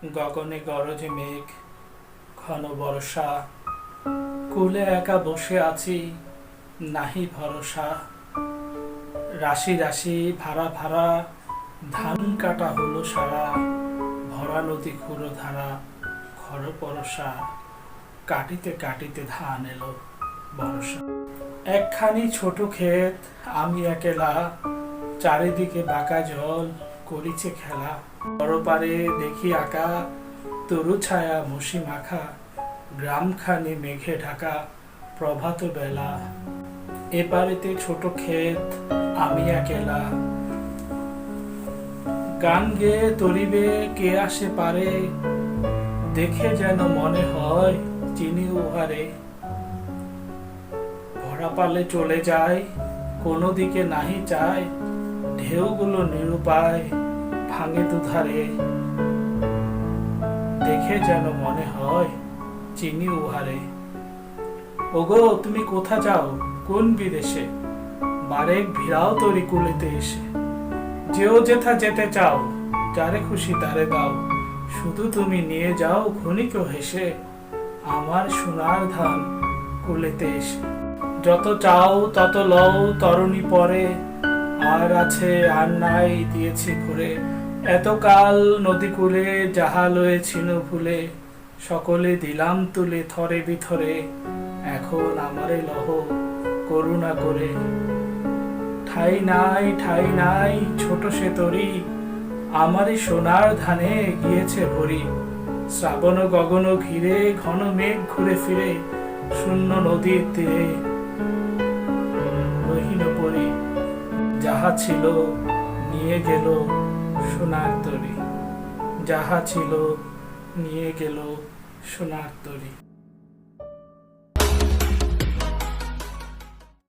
গগনে গরজে মেঘ, ঘন বর্ষা। কুলে একা বসে আছি, নাহি ভরসা। রাশি রাশি ভাড়া ভাড়া, ধান কাটা হলো সারা, ভরা নদী খুঁড়ো ধারা খর পরশা কাটিতে কাটিতে ধান এলো বর্ষা। একখানি ছোট ক্ষেত, আমি একেলা, চারিদিকে বাঁকা জল করিছে খেলা। পরপারে দেখি আঁকা, তরু ছায়া মসি মাখা, গ্রামখানি মেঘে ঢাকা, প্রভাত বেলা। এপারেতে ছোট ক্ষেত, আমি একেলা। গান গেয়ে তরিবে, কে আসে পারে? দেখে যেন মনে হয় চিনি উহারে। ভরা পালে চলে যায়, কোনো দিকে নাহি চায়, ঢেউগুলো নিরুপায়। ভাঙে দুধারে দেখে যেন মনে হয় চিনি উহারে। ওগো, তুমি কোথা যাও? কোন বিদেশে? বারেক ভিড়াও তরি কুলিতে এসে। যেও যেথা যেতে চাও, যারে খুশি তারে দাও। শুধু তুমি নিয়ে যাও ক্ষণিক হেসে, আমার সোনার ধান কুলেতে এসে। যত চাও, তত লও, তরণী পরে। আর আছে আর নাই, দিয়েছি ঘুরে। এতকাল নদী কূলে যাহা লয়েছিল ভুলে, সকলে দিলাম তুলে থরে বিথরে, এখন আমারে লহ করুণা করে। ঠাই নাই ঠাই নাই, ছোট সে তরি আমারই সোনার ধানে গিয়েছে ভরি। শ্রাবণ গগন ঘিরে, ঘন মেঘ ঘুরে ফিরে, শূন্য নদীর তীরে রহিন পরি, যাহা ছিল নিয়ে গেল সোনার তরি। যাহা ছিল নিয়ে গেল সোনার তরি।